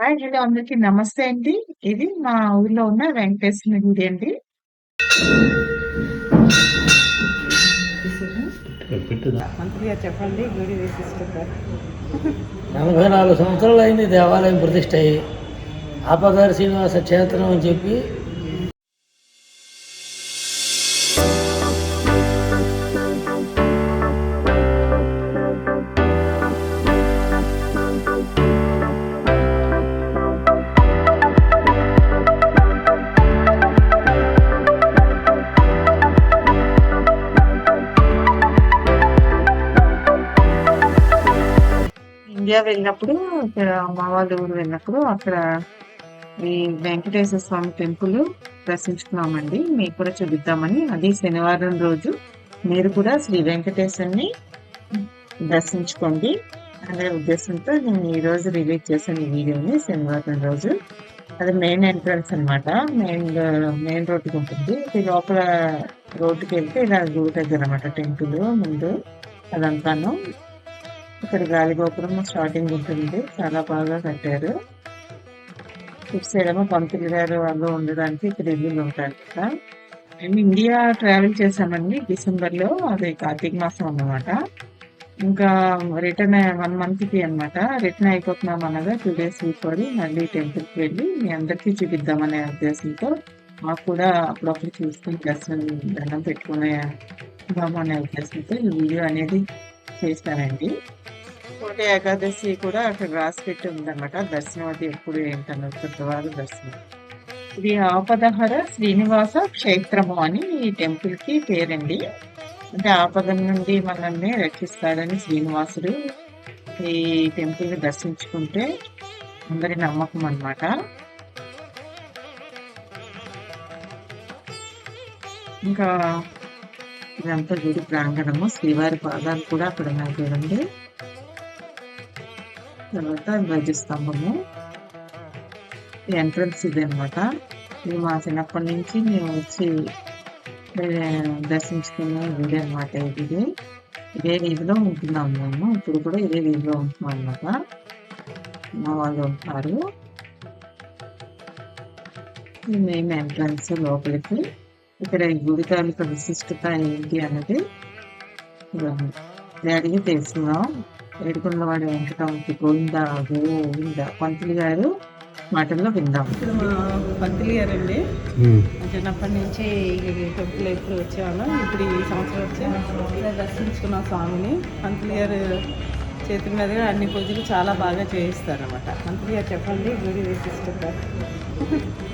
Hi hello అందరికి నమస్తే అండి. ఇది మా ఊర్లో ఉన్న వెంకటేశ్వర గుడి అండి. చెప్పండి గుడి విశిష్టత. నలభై నాలుగు సంవత్సరాలు అయింది దేవాలయం ప్రతిష్ట అయ్యి. ఆపదారి శ్రీనివాస క్షేత్రం అని చెప్పి ఇండియా వెళ్ళినప్పుడు ఇక్కడ మా వాళ్ళ ఊరు వెళ్ళినప్పుడు అక్కడ ఈ వెంకటేశ్వర స్వామి టెంపుల్ దర్శించుకున్నామండి. మీకు కూడా చూపిద్దామని. అది శనివారం రోజు. మీరు కూడా శ్రీ వెంకటేశ్వరుని దర్శించుకోండి అనే ఉద్దేశంతో నేను ఈ రోజు రిలీజ్ చేశాను ఈ వీడియోని శనివారం రోజు. అది మెయిన్ ఎంట్రన్స్ అనమాట మెయిన్ మెయిన్ రోడ్డుకి ఉంటుంది. ఇది లోపల రోడ్డుకి వెళ్తే ఇలా గుడి దగ్గర అనమాట టెంపుల్ ముందు అదంతాను. ఇక్కడ గాలిగోపురం స్టార్టింగ్ ఉంటుంది. చాలా బాగా కట్టారు. ఇటు సైడ్ ఏమో పంతులు గారు వాళ్ళు ఉండడానికి ఇక్కడ ఇల్లు ఉంటారు కదా. మేము ఇండియా ట్రావెల్ చేసామండి డిసెంబర్లో అది కార్తీక మాసం అన్నమాట. ఇంకా రిటర్న్ వన్ మంత్కి అనమాట రిటర్న్ అయిపోతున్నాం అనగా టూ డేస్ బిఫోర్ మళ్ళీ టెంపుల్కి వెళ్ళి మీ అందరికీ చూపిద్దామనే ఉద్దేశంతో మాకు కూడా అప్పుడప్పుడు చూసుకుని దర్శనం దండం పెట్టుకునే అనే ఉద్దేశంతో ఈ వీడియో అనేది చేస్తానండి కోటి ఏకాదశి కూడా అక్కడ రాసి పెట్టి ఉందన్నమాట దర్శనం అది ఎప్పుడు ఏంటన్నారు శుక్రవారం దర్శనం. ఇది ఆపదహర శ్రీనివాస క్షేత్రము అని ఈ టెంపుల్కి పేరండి. అంటే ఆపద నుండి మనల్ని రక్షిస్తాడని శ్రీనివాసుడు ఈ టెంపుల్ని దర్శించుకుంటే అందరి నమ్మకం అన్నమాట. ఇంకా ఇదంతా గుడి ప్రాంగణము. శ్రీవారి పాదాలు కూడా అక్కడ ఉన్నాయి చూడండి. తర్వాత ధ్వజస్తంభము ఎంట్రన్స్ ఇది అనమాట ఇది మా చిన్నప్పటి నుంచి మేము వచ్చి దర్శించుకునే గుడి అనమాట ఇది. ఇదే వీధిలో ఉంటున్నాము మేము. ఇప్పుడు కూడా ఇదే వీధిలో ఉంటున్నాం అనమాట మా వాళ్ళు ఉంటారు. మేము ఎంట్రన్స్ లోపలికి. ఇక్కడ ఈ గుడి తాలూకా విశిష్టత ఏంటి అన్నది అడిగి తెలుసుకుందాం. ఏడుకొండవాడి వెంకటరామకి గోవిందా గోవింద పంతులు గారు మాటల్లో విందాం. ఇప్పుడు మా పంతులు గారు అండి చిన్నప్పటి నుంచి టెంపుల్ ఎప్పుడు వచ్చాను ఇప్పుడు ఈ సంవత్సరం వచ్చి దర్శించుకున్నాం స్వామిని పంతులు గారు చేతి మీదుగా అన్ని పూజలు చాలా బాగా చేయిస్తారు అనమాట పంతులు గారు చెప్పండి గుడి విశిష్టత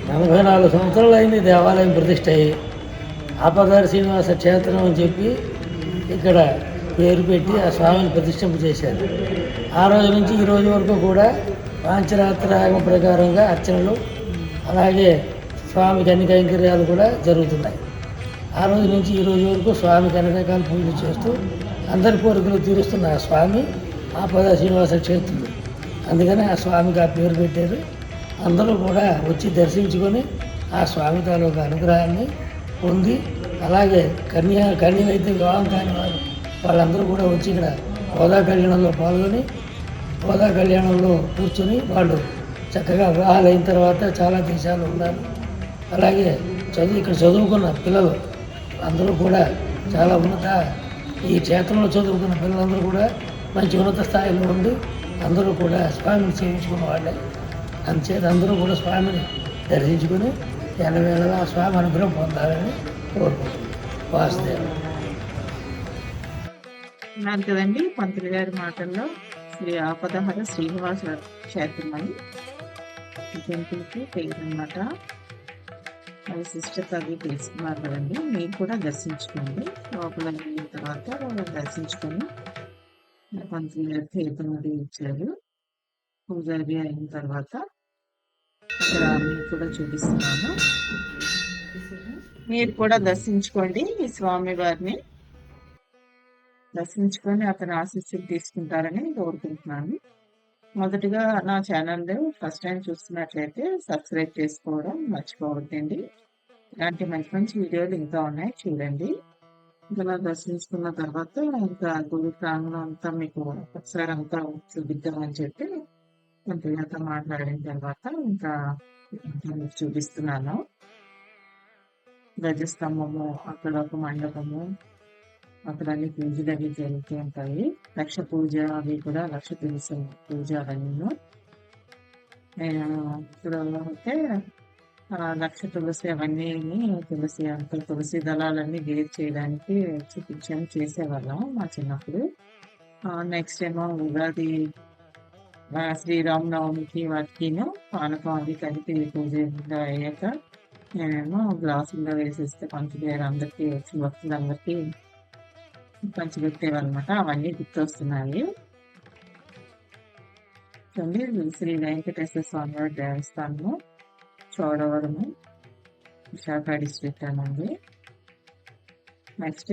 నలభై నాలుగు సంవత్సరాలు అయింది దేవాలయం ప్రతిష్ట అయ్యి. ఆపదారి శ్రీనివాస క్షేత్రం అని చెప్పి ఇక్కడ పేరు పెట్టి ఆ స్వామిని ప్రతిష్టింప చేశారు. ఆ రోజు నుంచి ఈ రోజు వరకు కూడా పాంచరాత్రాగం ప్రకారంగా అర్చనలు అలాగే స్వామికి అన్ని కైంకర్యాలు కూడా జరుగుతున్నాయి. ఆ రోజు నుంచి ఈ రోజు వరకు స్వామికి అన్ని రకాల పూజలు చేస్తూ అందరి కోరికలు తీరుస్తున్న ఆ స్వామి ఆపద శ్రీనివాస క్షేత్రుడు అందుకని ఆ స్వామికి ఆ పేరు పెట్టారు. అందరూ కూడా వచ్చి దర్శించుకొని ఆ స్వామి తాలూకా అనుగ్రహాన్ని పొంది అలాగే కన్యా కన్యలైతే వివాహం కాని వారు వాళ్ళందరూ కూడా వచ్చి ఇక్కడ హోదా కళ్యాణంలో పాల్గొని హోదా కళ్యాణంలో కూర్చొని వాళ్ళు చక్కగా వివాహాలు అయిన తర్వాత చాలా దేశాలు ఉన్నారు. అలాగే చదువు ఇక్కడ చదువుకున్న పిల్లలు అందరూ కూడా చాలా ఉన్నత ఈ క్షేత్రంలో చదువుకున్న పిల్లలందరూ కూడా మంచి ఉన్నత స్థాయిలో ఉండి అందరూ కూడా స్వామిని సేవించుకున్న వాళ్ళే. అందుచేత అందరూ కూడా స్వామిని దర్శించుకుని ఎల్లవేళలా ఆ స్వామి అనుగ్రహం పొందాలని కోరుకుంటున్నాను వాసుదేవుడు ఉన్నారు కదండి పంతులు గారి మాటల్లో శ్రీ ఆపదహర శ్రీనివాస క్షేత్రం అని ఈ పేరు అనమాట అది సిస్టర్ అది తెలుసుకున్నారు కదండి మీరు కూడా దర్శించుకోండి. లోపల వెళ్ళిన తర్వాత దర్శించుకొని పంతులు గారి తీర్థం అది ఇచ్చారు పూజారి అయిన తర్వాత అక్కడ మీకు కూడా చూపిస్తున్నాను. మీరు కూడా దర్శించుకోండి ఈ స్వామి వారిని. దర్శించుకొని అతని ఆశీస్సులు తీసుకుంటారని కోరుకుంటున్నాను. మొదటిగా నా ఛానల్ ఫస్ట్ టైం చూస్తున్నట్లయితే సబ్స్క్రైబ్ చేసుకోవడం మర్చిపోవద్దండి. ఇలాంటి మంచి మంచి వీడియోలు ఇంకా ఉన్నాయి చూడండి. ఇలా దర్శించుకున్న తర్వాత ఇంకా గుడి ప్రాంగణం అంతా మీకు ఒకసారి అంతా చూపిద్దామని చెప్పి పిల్లలతో మాట్లాడిన తర్వాత ఇంకా చూపిస్తున్నాను. గజస్తంభము అక్కడ ఒక మండపము అక్కడ అన్ని పూజలు అవి జరుగుతూ ఉంటాయి లక్ష పూజ అవి కూడా లక్ష తులసి. పూజ అవన్నీ ఇప్పుడు అయితే లక్ష తులసి అవన్నీ తులసి అంత తులసి దళాలన్నీ వేరు చేయడానికి చూపించాము చేసేవాళ్ళం మా చిన్నప్పుడు. నెక్స్ట్ ఏమో ఉగాది శ్రీరామనవమికి వాటికిను పానకం అవి కలిపి పూజ అయ్యాక నేనేమో గ్లాసుల్లో వేసేస్తే పంచదారు అందరికీ వచ్చిన భక్తులందరికీ పంచిపెట్టేవన్నమాట. అవన్నీ గుర్తొస్తున్నాయి. చూడండి శ్రీ వెంకటేశ్వర స్వామి వారి దేవస్థానము చోడవరము విశాఖ డిస్ట్రిక్ట్ అనండి. నెక్స్ట్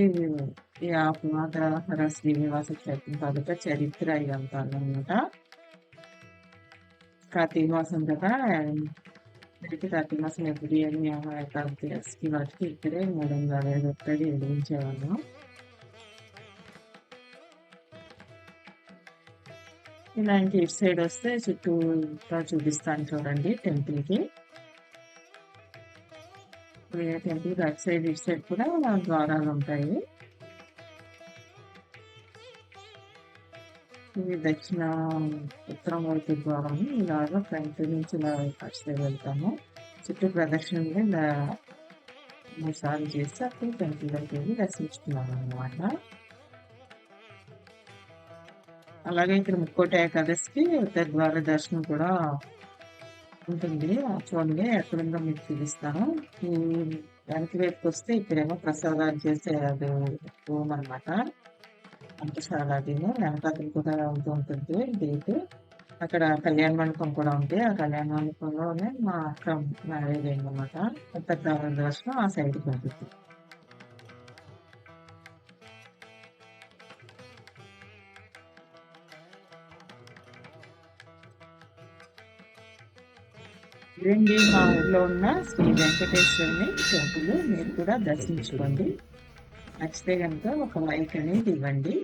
ఈ ఆత్మాధార శ్రీనివాస క్షేత్రం తాలూకా చరిత్ర ఇదంతా అనమాట కార్తీక మాసం కదా ఇక్కడికి కార్తీక మాసం ఎప్పుడు అని ఏకాదశి వాటికి ఇక్కడే మూడు వందల అరవై రూపాయలు ఎదిరించేవాళ్ళం ఇలాంటి ఇటు సైడ్ వస్తే చుట్టూ చూపిస్తాను చూడండి టెంపుల్కి. టెంపుల్ అటు సైడ్ ఇటు సైడ్ కూడా ద్వారాలు ఉంటాయి. ఇది దక్షిణ ఉత్తరం వైపు ద్వారం ఇలాగా ఫ్రంట్ నుంచి ఇలా అటు సైడ్ వెళ్తాము. చుట్టూ ప్రదక్షిణలు ఇలా మూడు సార్లు చేస్తే అప్పుడు టెంపుల్ దగ్గరికి వెళ్ళి అనమాట అలాగే ఇక్కడ ముక్కోటి ఏకాదశికి ఉత్తర ద్వార దర్శనం కూడా ఉంటుంది. చూడండి ఎక్కడుందో మీకు చూపిస్తాను. ఈ వెనక వైపుకి వస్తే ఇక్కడేమో ప్రసాదాలు చేసే అది రూమ్ అనమాట చాలా అది వెనకాతలు కూడా ఉంటూ ఉంటుంది డేట్. అక్కడ కళ్యాణ మండపం కూడా ఉంది. ఆ కళ్యాణ మండపంలోనే మా అక్క మ్యారేజ్ అయిందనమాట ఉత్తర ద్వార దర్శనం ఆ సైడ్కి ఉంటుంది ఇదండి మా ఊర్లో ఉన్న శ్రీ వెంకటేశ్వరుని టెంపుల్ మీరు కూడా దర్శించుకోండి. నచ్చితే కనుక ఒక లైక్ అనేది ఇవ్వండి.